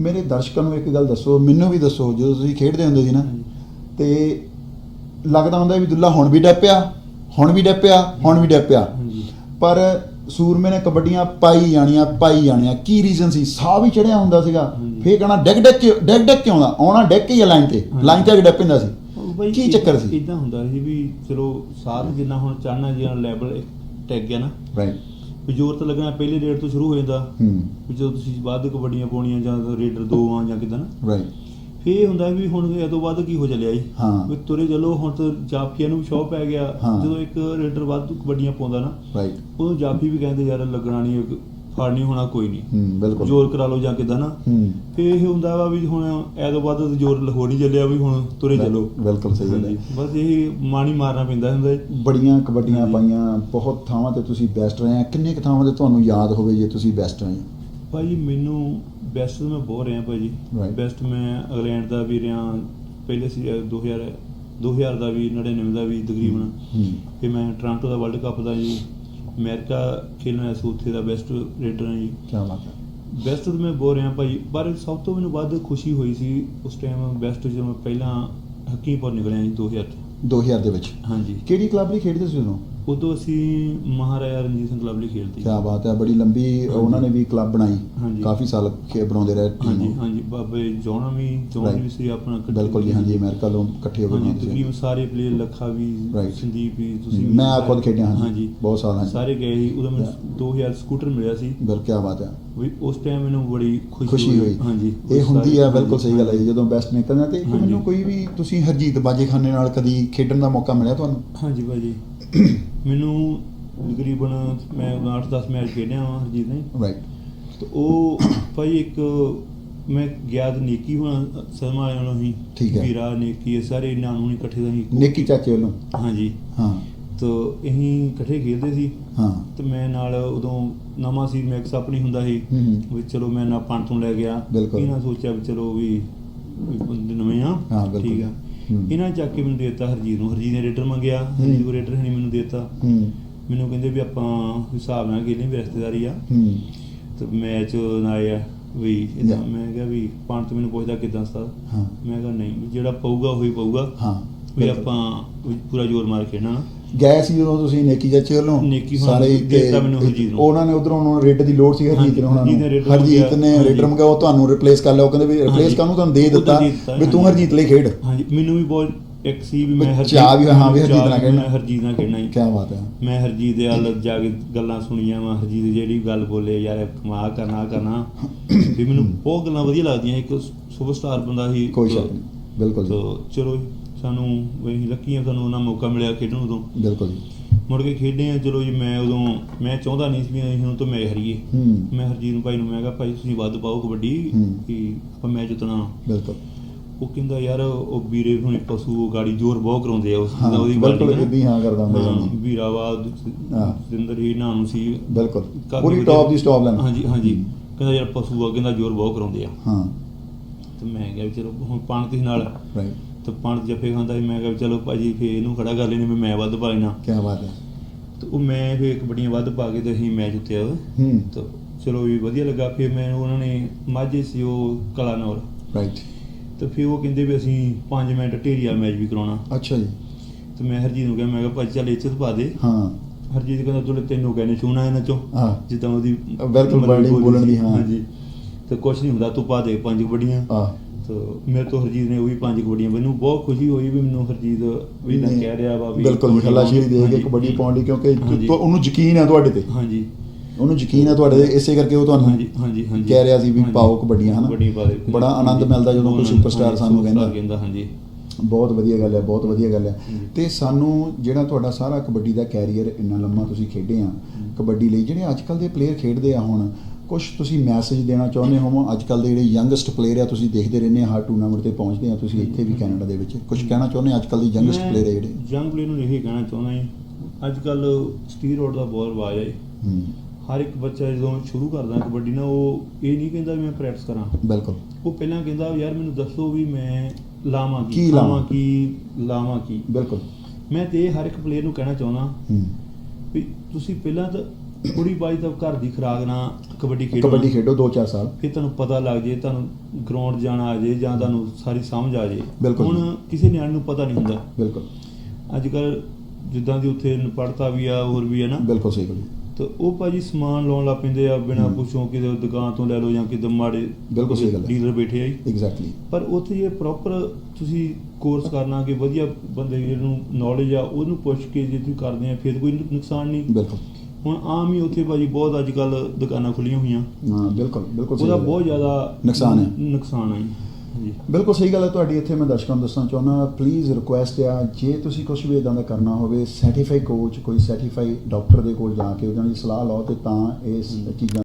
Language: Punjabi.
ਮੇਰੇ ਦਰਸ਼ਕਾਂ ਨੂੰ ਇੱਕ ਗੱਲ ਦੱਸੋ ਮੈਨੂੰ ਵੀ ਦੱਸੋ ਜਦੋਂ ਤੁਸੀਂ ਖੇਡਦੇ ਹੁੰਦੇ ਸੀ ਨਾ ਤੇ ਲੱਗਦਾ ਹੁੰਦਾ ਵੀ ਦੁੱਲਾ ਹੁਣ ਵੀ ਡੱਪਿਆ ਹੁਣ ਵੀ ਡੱਪਿਆ ਹੁਣ ਵੀ ਡੱਪਿਆ ਪਰ ਸੂਰਮੇ ਨੇ ਕਬੱਡੀਆਂ ਪਾਈ ਜਾਣੀਆਂ ਪਾਈ ਜਾਣੀਆਂ। ਕੀ ਰੀਜ਼ਨ ਸੀ? ਸਾਹ ਵੀ ਚੜਿਆ ਹੁੰਦਾ ਸੀਗਾ। ਫੇਰ ਕਹਣਾ ਡੈਕ ਡੈਕ ਕੇ- ਡੈਕ ਡੈਕ ਕਿਉਂ ਆਉਂਦਾ? ਆਉਣਾ ਡੈਕ ਕੇ ਹੀ ਲਾਈਨ ਤੇ। ਲਾਈਨ ਤੇ ਆ ਕੇ ਡੱਪ ਪੈਂਦਾ ਸੀ। ਕੀ ਚੱਕਰ ਸੀ? ਇਦਾਂ ਹੁੰਦਾ ਸੀ ਵੀ ਚਲੋ ਸਾਰ ਜਿੰਨਾ ਹੁਣ ਚੜਨਾ ਜਿਹਾ ਲੈਵਲ ਟੈਗ ਗਿਆ ਨਾ। ਰਾਈਟ ਵੀ ਜ਼ੋਰ ਤਾਂ ਲੱਗਣਾ ਪਹਿਲੇ ਰੇਡ ਤੋਂ ਸ਼ੁਰੂ ਹੋ ਜਾਂਦਾ। ਹੂੰ। ਵੀ ਜਦੋਂ ਤੁਸੀਂ ਵੱਧ ਕਬੱਡੀਆਂ ਪਾਉਣੀਆਂ ਜਾਂ ਰੇਡਰ ਦੋ ਆ ਜਾਂ ਕਿਦਾਂ ਨਾ। ਰਾਈਟ ਫੇ ਇਹ ਹੁੰਦਾ ਵੀ ਹੁਣ ਇਹ ਤੋਂ ਵੱਧ ਕੀ ਹੋ ਚੱਲਿਆ ਜੀ। ਹਾਂ। ਵੀ ਤੁਰੇ ਚਲੋ ਹੁਣ ਤਾਂ ਜਾਫੀਆਂ ਨੂੰ ਸ਼ੌਕ ਪੈ ਗਿਆ। ਹਾਂ। ਜਦੋਂ ਇੱਕ ਰੇਡਰ ਵੱਧ ਕਬੱਡੀਆਂ ਪਾਉਂਦਾ ਨਾ ਰਾਈਟ ਉਹਨੂੰ ਜਾਫੀ ਵੀ ਕਹਿੰਦੇ ਯਾਰ ਲੱਗਣਾ ਨਹੀਂ ਫੜਨੀ ਹੋਣਾ ਕੋਈ ਨਹੀਂ। ਹੂੰ ਬਿਲਕੁਲ। ਜ਼ੋਰ ਕਰਾ ਲਓ ਜਾਂ ਕਿਦਾਂ ਨਾ। ਹੂੰ। ਇਹ ਹੁੰਦਾ ਵਾ ਵੀ ਹੁਣ ਤੋਂ ਵੱਧ ਜ਼ੋਰ ਹੋ ਨਹੀਂ ਚੱਲਿਆ ਵੀ ਹੁਣ ਤੁਰੇ ਚਲੋ। ਬਿਲਕੁਲ ਸਹੀ ਗੱਲ ਹੈ। ਬਸ ਇਹ ਮਾਣੀ ਮਾਰਨਾ ਪੈਂਦਾ ਹੁੰਦਾ ਬੜੀਆਂ ਕਬੱਡੀਆਂ। ਪਾਈਆਂ ਬਹੁਤ ਥਾਵਾਂ ਤੇ ਤੁਸੀਂ ਬੈਸਟ ਰਹੇ ਆ। ਕਿੰਨੇ ਕੁ ਥਾਵਾਂ ਤੇ ਤੁਹਾਨੂੰ ਯਾਦ ਹੋਵੇ ਜੇ ਤੁਸੀਂ ਬੈਸਟ ਰਹੇ ਭਾਜੀ ਮੈਨੂੰ ਬੈਸਟ ਤਾਂ ਮੈਂ ਬਹੁਤ ਰਿਹਾ Right. ਬੈਸਟ ਮੈਂ ਇੰਗਲੈਂਡ ਦਾ ਵੀ ਰਿਹਾ। ਪਹਿਲੇ ਸੀ 2000 2000 ਦਾ ਵੀ 99 ਦਾ ਵੀ ਤਕਰੀਬਨ। ਫਿਰ ਮੈਂ ਟੋਰਾਂਟੋ ਦਾ ਵਰਲਡ ਕੱਪ ਦਾ ਜੀ। ਅਮਰੀਕਾ ਖੇਲਣਾ ਸੀ ਉੱਥੇ ਦਾ ਬੈਸਟ ਰੇਡਰ ਹਾਂ ਜੀ। ਕੀ ਬਾਤ ਹੈ। ਬੈਸਟ ਤਾਂ ਮੈਂ ਬਹੁਤ ਰਿਹਾ ਭਾਜੀ ਪਰ ਸਭ ਤੋਂ ਮੈਨੂੰ ਵੱਧ ਖੁਸ਼ੀ ਹੋਈ ਸੀ ਉਸ ਟਾਈਮ ਬੈਸਟ ਜਦੋਂ ਮੈਂ ਪਹਿਲਾਂ ਹਕੀਮਪੁਰ ਨਿਕਲਿਆ ਜੀ 2000 ਚ। 2000 ਦੇ ਵਿੱਚ। ਹਾਂਜੀ। ਕਿਹੜੀ ਕਲੱਬ ਲਈ ਖੇਡਦੇ ਸੀ ਉਦੋਂ? ਉਦੋਂ ਅਸੀਂ ਮਹਾਰਾਜਾ ਰਣਜੀਤ ਸਿੰਘ ਕਲੱਬ ਲਈ ਖੇਡਦੇ ਕੀ ਬਾਤ ਹੈ ਬੜੀ ਲੰਬੀ ਉਹਨਾਂ ਨੇ ਵੀ ਕਲੱਬ ਬਣਾਈ। ਕਾਫੀ ਸਾਲ ਖੇ ਬਣਾਉਂਦੇ ਰਹੇ ਹਾਂਜੀ। ਹਾਂਜੀ ਬਾਬੇ ਜੋਨਾ ਵੀ ਜੋਨ. ਵੀ ਸੀ ਆਪਣਾ ਬਿਲਕੁਲ ਜੀ ਹਾਂਜੀ ਅਮਰੀਕਾ ਤੋਂ ਇਕੱਠੇ ਹੋ ਤਕਰੀਬਨ ਸੀ। ਸਾਰੇ ਪਲੇਅਰ ਲੱਖਾ ਵੀ. ਸੰਦੀਪ ਵੀ ਤੁਸੀਂ ਮੈਂ ਖੁਦ ਖੇਡਿਆ ਹਾਂਜੀ। ਹਾਂਜੀ। ਬਹੁਤ ਸਾਲ ਸਾਰੇ ਗਏ ਸੀ ਉਦੋਂ ਮੈਨੂੰ Yeah. 2000 ਸਕੂਟਰ ਮਿਲਿਆ ਸੀ। ਬਿਲਕੁਲ ਕੀ ਬਾਤ ਹੈ। ਵੀ ਉਸ ਟਾਈਮ ਮੈਨੂੰ ਬੜੀ ਖੁਸ਼ੀ ਹੋਈ। ਹਾਂਜੀ। ਇਹ ਹੁੰਦੀ ਹੈ ਬਿਲਕੁਲ ਸਹੀ ਗੱਲ ਹੈ ਜਦੋਂ ਬੈਸਟ ਨਿਕਲਦਾ ਤੇ। ਮੈਨੂੰ ਕੋਈ ਵੀ ਤੁਸੀਂ ਹਰਜੀਤ ਬਾਜੇਖਾਨੇ ਨਾਲ ਕਦੀ ਖੇਡਣ ਦਾ ਮੌਕਾ ਮਿਲਿਆ ਤੁਹਾਨੂੰ? ਹਾਂਜੀ ਭਾਜੀ। ਮੈਨੂੰ ਤਕਰੀਬਨ ਮੈਂ 8-10 ਮੈਚ ਖੇਡਿਆ ਹਾਂ ਹਰਜੀਤ ਨੇ। ਰਾਈਟ ਤੇ ਉਹ ਭਾਈ ਇੱਕ ਮੈਂ ਗਿਆ ਤੇ ਨੇਕੀ ਹੁਣ ਸਦਮਾ ਵਾਲਿਆਂ ਨੂੰ ਹੀ। ਠੀਕ ਹੈ। ਵੀਰਾ ਨੇਕੀ ਇਹ ਸਾਰੇ ਇਹਨਾਂ ਨੂੰ ਇਕੱਠੇ ਦਾ ਹੀ। ਨੇਕੀ ਚਾਚੇ ਵੱਲੋਂ? ਹਾਂਜੀ। ਹਾਂ। ਤੋ ਅਸੀਂ ਇਕੱਠੇ ਖੇਡਦੇ ਸੀ। ਹਾਂ। ਤੇ ਮੈਂ ਨਾਲ ਉਦੋਂ ਨਵਾਂ ਸੀ ਮੈਕਸ ਆਪਣੀ ਹੁੰਦਾ ਸੀ। ਵੀ ਚਲੋ ਮੈਂ ਨਾ ਤੋਂ ਲੈ ਗਿਆ। ਇਹਨਾਂ ਸੋਚਿਆ ਵੀ ਚਲੋ ਵੀ ਨਵੇਂ ਆ। ਠੀਕ ਆ। ਹੂੰ। ਇਹਨਾਂ ਚੱਕ ਕੇ ਮੈਨੂੰ ਦੇਤਾ ਹਰਜੀਤ ਨੂੰ। ਹਰਜੀਤ ਨੇ ਰੇਡਰ ਮੰਗਿਆ। ਹਰਜੀਤ ਕੋ ਰੇਡਰ ਮੈਨੂੰ ਦੇਤਾ। ਮੈਨੂੰ ਕਹਿੰਦੇ ਵੀ ਆਪਾਂ ਹਿਸਾਬ ਨਾਲ ਖੇਲਣੀ ਵੀ ਰਿਸ਼ਤੇਦਾਰੀ ਆ। ਤੇ ਮੈਚ ਨਾ ਆਇਆ ਵੀ Yeah. ਮੈਂ ਕਿਹਾ ਵੀ ਪੰਨ ਤੋਂ ਮੈਨੂੰ ਪੁੱਛਦਾ ਕਿਦਾਂ ਸਤਾ ਹਾਂ। ਮੈਂ ਕਿਹਾ ਨਹੀਂ ਜਿਹੜਾ ਪਊਗਾ ਉਹੀ ਪਊਗਾ। ਹਾਂ ਵੀ। ਆਪਾਂ ਪੂਰਾ ਜ਼ੋਰ ਮਾਰ ਕੇ ਨਾ ਗਏ ਸੀ ਜਦੋਂ ਤੁਸੀਂ ਨੇਕੀ ਚਾਚੇ ਵੱਲੋਂ ਨੇਕੀ ਸਾਰੇ ਦਿੱਤਾ ਮੈਨੂੰ ਹਰਜੀਤ ਨੂੰ। ਉਹਨਾਂ ਨੇ ਉਧਰੋਂ ਉਹਨਾਂ ਨੂੰ ਰੇਡ ਦੀ ਲੋੜ ਸੀ ਹਰਜੀਤ ਨੇ ਉਹਨਾਂ ਹਰਜੀਤ ਨੇ ਨੂੰ ਹਰਜੀਤ ਮੰਗਿਆ, ਨੇ ਹਾਂਜੀ। ਰੇਡਰ ਮੰਗਿਆ ਉਹ ਤੁਹਾਨੂੰ ਰਿਪਲੇਸ ਕਰ ਲਿਆ। ਉਹ ਕਹਿੰਦੇ ਵੀ ਰਿਪਲੇਸ ਹਾਂਜੀ। ਕਾਹਨੂੰ ਤੁਹਾਨੂੰ ਦੇ ਦਿੱਤਾ ਦੇ ਦਿੱਤਾ, ਵੀ ਤੂੰ ਹਾਂਜੀ। ਹਰਜੀਤ ਲਈ ਖੇਡ। ਹਾਂਜੀ। ਮੈਨੂੰ ਵੀ ਬਹੁਤ ਇੱਕ ਸੀ ਵੀ ਮੈਂ ਵੀ ਚਾਅ ਵੀ ਹਾਂ ਵੀ ਹਰਜੀਤ ਨਾਲ ਖੇਡਣਾ। ਮੈਂ ਹਰਜੀਤ ਨਾਲ ਖੇਡਣਾ ਹੀ ਕੀ ਬਾਤ ਹੈ। ਮੈਂ ਹਰਜੀਤ ਦੇ ਹਾਲ ਜਾ ਕੇ ਗੱਲਾਂ ਸੁਣੀਆਂ ਵਾ ਹਰਜੀਤ ਜਿਹੜੀ ਗੱਲ ਬੋਲੇ ਯਾਰ ਕਮਾਲ ਕਰਨਾ ਕਰਨਾ ਵੀ ਮੈਨੂੰ ਬਹੁਤ ਗੱਲਾਂ ਵਧੀਆ ਲੱਗਦੀਆਂ ਇੱਕ ਸੁਪਰਸਟਾਰ ਬੰਦਾ ਸੀ। ਕੋਈ ਸ਼ੱਕ ਨਹੀਂ। ਬਿਲਕੁਲ ਜੀ। ਚਲੋ ਜੀ, ਸਾਨੂੰ ਵੀ ਲੱਕੀਆਂ ਸਾਨੂੰ ਉਹਨਾਂ ਮੌਕਾ ਮਿਲਿਆ ਖੇਡਣ ਉਦੋਂ। ਬਿਲਕੁਲ ਜੀ। ਮੁੜ ਕੇ ਖੇਡੇ ਆ ਚਲੋ ਜੀ ਮੈਂ ਉਦੋਂ ਮੈਂ ਚਾਹੁੰਦਾ ਨਹੀਂ ਸੀ ਵੀ ਅਸੀਂ ਹੁਣ ਤੋਂ ਮੈਚ ਹਾਰੀਏ। ਮੈਂ ਹਰਜੀਤ ਨੂੰ ਭਾਈ ਨੂੰ ਮੈਂ ਕਿਹਾ ਭਾਈ ਤੁਸੀਂ ਵੱਧ ਪਾਓ ਕਬੱਡੀ। ਕਿ ਆਪਾਂ ਮੈਚ ਜਿੱਤਣਾ। ਬਿਲਕੁਲ। ਉਹ ਕਹਿੰਦਾ ਯਾਰ ਉਹ ਵੀਰੇ ਹੁਣੇ ਪਸ਼ੂ ਉਹ ਗਾੜੀ ਜ਼ੋਰ ਬਹੁਤ ਕਰਾਉਂਦੇ ਆ ਉਸ ਉਹਦੀ ਬਿਲਕੁਲ ਇਦਾਂ ਹਾਂ ਕਰਦਾ ਹੁੰਦਾ ਹਾਂ ਜੀ। ਵੀਰਾਵਾਦ ਹਾਂ। ਜਿੰਦਰ ਹੀ ਨਾਮ ਸੀ। ਬਿਲਕੁਲ। ਪੂਰੀ ਟੌਪ ਦੀ ਸਟਾਪ ਲਾਈਨ ਹਾਂਜੀ ਹਾਂਜੀ। ਕਹਿੰਦਾ ਯਾਰ ਪਸ਼ੂ ਆ ਕਹਿੰਦਾ ਜ਼ੋਰ ਬਹੁਤ ਕਰਾਉਂਦੇ ਆ। ਹਾਂ। ਤੇ ਮੈਂ ਕਿਹਾ ਵੀ ਚਲੋ ਹੁਣ ਪੰਡਤ ਸੀ ਨਾਲ ਰਾਈਟ ਤੇ ਜੱਫੇ ਖਾਂਦਾ ਸੀ ਮੈਂ ਕਿਹਾ ਵੀ ਚਲੋ ਭਾਜੀ ਫੇ ਇਹਨੂੰ ਖੜਾ ਕਰ ਲੈਣੇ ਮੈਂ ਵੱਧ ਪਾ ਲੈਣਾ। ਕੀ ਬਾਤ ਹੈ। ਤੇ ਉਹ ਮੈਂ ਫੇ ਕਬੱਡੀਆਂ ਵੱਧ ਪਾ ਕੇ ਤੇ ਅਸੀਂ ਮੈਚ ਉੱਤੇ ਹੂੰ। ਤੇ ਚਲੋ ਵੀ ਵਧੀਆ ਲੱਗਾ ਫਿਰ ਮੈਂ ਉਹਨਾਂ ਨੇ ਮਾਝੇ ਸੀ ਉਹ ਕਲਾਨੌਰ। ਰਾਈਟ ਤੇ ਫਿਰ ਉਹ ਕਹਿੰਦੇ ਵੀ ਅਸੀਂ 5 ਮਿੰਟ ਢੇਰੀਆ ਮੈਚ ਵੀ ਕਰਾਉਣਾ। ਅੱਛਾ ਜੀ। ਤੇ ਮੈਂ ਹਰਜੀਤ ਨੂੰ ਕਿਹਾ ਮੈਂ ਕਿਹਾ ਭਾਜੀ ਚੱਲ ਇੱਜ਼ਤ ਪਾ ਦੇ। ਹਾਂ। ਹਰਜੀਤ ਕਹਿੰਦਾ ਤੁਲੇ ਤੈਨੂੰ ਕਹਿੰਦੇ ਚੂਣਾ ਇਹਨਾਂ ਚੋਂ। ਹਾਂ। ਜਿੱਦਾਂ ਉਹਦੀ ਬਿਲਕੁਲ ਬੋਲਣ ਦੀ। ਹਾਂ। ਹਾਂਜੀ। ਤੇ ਕੁਛ ਨਹੀਂ ਹੁੰਦਾ ਤੂੰ ਪਾ ਦੇ ਪੰਜ ਕਬੱਡੀਆਂ ਆ ਤੇ ਮੇਰੇ ਤੋਂ ਹਰਜੀਤ ਨੇ ਉਹ ਵੀ ਪੰਜ ਕਬੱਡੀਆਂ ਮੈਨੂੰ ਬਹੁਤ ਖੁਸ਼ੀ ਹੋਈ ਵੀ ਮੈਨੂੰ ਹਰਜੀਤ ਵੀ ਨਾ ਕਹਿ ਰਿਹਾ ਵਾ ਵੀ ਬਿਲਕੁਲ ਹੱਲਾਸ਼ੇਰੀ ਦੇ ਕੇ। ਕਬੱਡੀ ਪਾਉਣ ਦੀ ਕਿਉਂਕਿ ਉਹਨੂੰ ਯਕੀਨ ਹੈ ਤੁਹਾਡੇ ਤੇ ਹਾਂਜੀ ਉਹਨੂੰ ਯਕੀਨ ਹੈ ਤੁਹਾਡੇ ਤੇ ਇਸੇ ਕਰਕੇ ਉਹ ਤੁਹਾਨੂੰ ਹਾਂਜੀ ਹਾਂਜੀ ਹਾਂਜੀ ਕਹਿ ਰਿਹਾ ਸੀ ਵੀ। ਪਾਓ ਕਬੱਡੀਆਂ, ਹਨਾ? ਬੜਾ ਆਨੰਦ ਮਿਲਦਾ ਜਦੋਂ ਕੋਈ superstar ਸਾਨੂੰ ਕਹਿੰਦਾ। ਕਹਿੰਦਾ ਹਾਂਜੀ ਬਹੁਤ ਵਧੀਆ ਗੱਲ ਹੈ ਬਹੁਤ ਵਧੀਆ ਗੱਲ ਹੈ। ਤੇ ਸਾਨੂੰ ਜਿਹੜਾ ਤੁਹਾਡਾ ਸਾਰਾ ਕਬੱਡੀ ਦਾ ਕੈਰੀਅਰ ਇੰਨਾ ਲੰਮਾ ਤੁਸੀਂ ਖੇਡੇ ਆ ਕਬੱਡੀ ਲਈ ਜਿਹੜੇ ਅੱਜ ਕੱਲ ਦੇ ਪਲੇਅਰ ਖੇਡਦੇ ਆ ਹੁਣ ਕੁਝ ਤੁਸੀਂ ਮੈਸੇਜ ਦੇਣਾ ਚਾਹੁੰਦੇ ਹੋ ਅੱਜ ਕੱਲ ਦੇ ਜਿਹੜੇ ਯੰਗੈਸਟ ਪਲੇਅਰ ਆ ਤੁਸੀਂ ਦੇਖਦੇ ਰਹਿੰਦੇ ਆ ਹਰ ਟੂਰਨਾਮੈਂਟ ਤੇ ਪਹੁੰਚਦੇ ਆ ਤੁਸੀਂ ਇੱਥੇ ਵੀ ਕੈਨੇਡਾ ਦੇ ਵਿੱਚ। ਕੁਝ ਕਹਿਣਾ ਚਾਹੁੰਦੇ ਅੱਜ ਕੱਲ ਦੇ ਯੰਗੈਸਟ ਪਲੇਅਰ ਆ ਜਿਹੜੇ? ਯੰਗ ਪਲੇਅਰ ਨੂੰ ਇਹ ਕਹਿਣਾ ਚਾਹੁੰਦਾ ਹਾਂ ਅੱਜ ਕੱਲ ਸਟੀਰੋਇਡ ਦਾ ਬਹੁਤ ਰਿਵਾਜ ਹੈ। ਹਰ ਇੱਕ ਬੱਚਾ ਜਦੋਂ ਸ਼ੁਰੂ ਕਰਦਾ ਕਬੱਡੀ ਨਾ ਉਹ ਇਹ ਨਹੀਂ ਕਹਿੰਦਾ ਵੀ ਮੈਂ ਪ੍ਰੈਕਟਿਸ ਕਰਾਂ। ਬਿਲਕੁਲ। ਉਹ ਪਹਿਲਾਂ ਕਹਿੰਦਾ ਯਾਰ ਮੈਨੂੰ ਦੱਸੋ ਵੀ ਮੈਂ ਲਾਵਾਂ ਕੀ? ਲਾਵਾਂ? ਕੀ ਲਾਵਾਂ ਕੀ? ਬਿਲਕੁਲ। ਮੈਂ ਤੇ ਇਹ ਹਰ ਇੱਕ ਪਲੇਅਰ ਨੂੰ ਕਹਿਣਾ ਚਾਹੁੰਦਾ ਵੀ ਤੁਸੀਂ ਪਹਿਲਾਂ ਤਾਂ ਥੋੜੀ ਬਾਈ ਤਾਂ ਘਰ ਦੀ ਖੁਰਾਕ ਨਾਲ ਕਬੱਡੀ ਖੇਡੋ। ਕਬੱਡੀ ਖੇਡੋ 2-4 ਸਾਲ। ਫਿਰ ਤੁਹਾਨੂੰ ਪਤਾ ਲੱਗ ਜੇ ਤੁਹਾਨੂੰ ਗਰਾਊਂਡ ਜਾਣਾ ਆ ਜੇ ਜਾਂ ਤੁਹਾਨੂੰ ਸਾਰੀ ਸਮਝ ਆ ਜੇ। ਹੁਣ ਕਿਸੇ ਨਿਆਣੇ ਨੂੰ ਪਤਾ ਨਹੀਂ ਹੁੰਦਾ। ਬਿਲਕੁਲ। ਅੱਜ ਕੱਲ ਜਿੱਦਾਂ ਦੀ ਉੱਥੇ ਪੜਤਾ ਵੀ ਆ ਹੋਰ ਵੀ ਆ ਨਾ। ਬਿਲਕੁਲ ਸਹੀ ਗੱਲ। ਹੈ। ਤੇ ਉਹ ਭਾਜੀ ਸਮਾਨ ਲਾਉਣ ਲੱਗ ਪੈਂਦੇ ਆ ਬਿਨਾਂ। ਪੁੱਛੋਂ ਕਿਤੇ ਦੁਕਾਨ ਤੋਂ ਲੈ ਲਓ ਜਾਂ ਕਿਤੇ ਮਾੜੇ ਬਿਲਕੁਲ ਸਹੀ ਗੱਲ ਹੈ। ਡੀਲਰ ਬੈਠੇ ਆ ਜੀ। ਐਗਜ਼ੈਕਟਲੀ ਪਰ ਉੱਥੇ ਜੇ ਪ੍ਰੋਪਰ ਤੁਸੀਂ ਕੋਰਸ ਕਰਨਾ ਕਿ ਵਧੀਆ ਬੰਦੇ ਜਿਹਨੂੰ ਨੌਲੇਜ ਆ ਉਹਨੂੰ ਪੁੱਛ ਕੇ ਜੇ ਤੁਸੀਂ ਕਰਦੇ ਆ ਫਿਰ ਕੋਈ ਨੁਕਸਾਨ ਨਹੀਂ। ਬਿਲਕੁਲ। ਹੁਣ ਆਮ ਹੀ ਉੱਥੇ ਭਾਜੀ ਬਹੁਤ ਅੱਜ ਕੱਲ ਦੁਕਾਨਾਂ ਖੁੱਲੀਆਂ ਹੋਈਆਂ ਹਾਂ ਬਿਲਕੁਲ ਬਿਲਕੁਲ ਸਹੀ ਉਹਦਾ ਗੱਲ ਹੈ। ਬਹੁਤ ਜ਼ਿਆਦਾ ਨੁਕਸਾਨ ਹੈ। ਨੁਕਸਾਨ ਹੈ ਜੀ ਬਿਲਕੁਲ ਸਹੀ ਗੱਲ ਹੈ ਤੁਹਾਡੀ ਇੱਥੇ ਮੈਂ ਦਰਸ਼ਕਾਂ ਨੂੰ ਦੱਸਣਾ ਚਾਹੁੰਦਾ ਪਲੀਜ਼ ਰਿਕੁਐਸਟ ਆ ਜੇ ਤੁਸੀਂ ਕੁਝ ਵੀ ਇਦਾਂ ਦਾ ਕਰਨਾ ਹੋਵੇ ਸਰਟੀਫਾਈ ਕੋਚ ਕੋਈ ਸਰਟੀਫਾਈ ਡਾਕਟਰ ਦੇ ਕੋਲ ਜਾ ਕੇ ਉਹਨਾਂ ਦੀ ਸਲਾਹ ਲਓ ਤੇ ਤਾਂ ਇਸ ਚੀਜ਼ਾਂ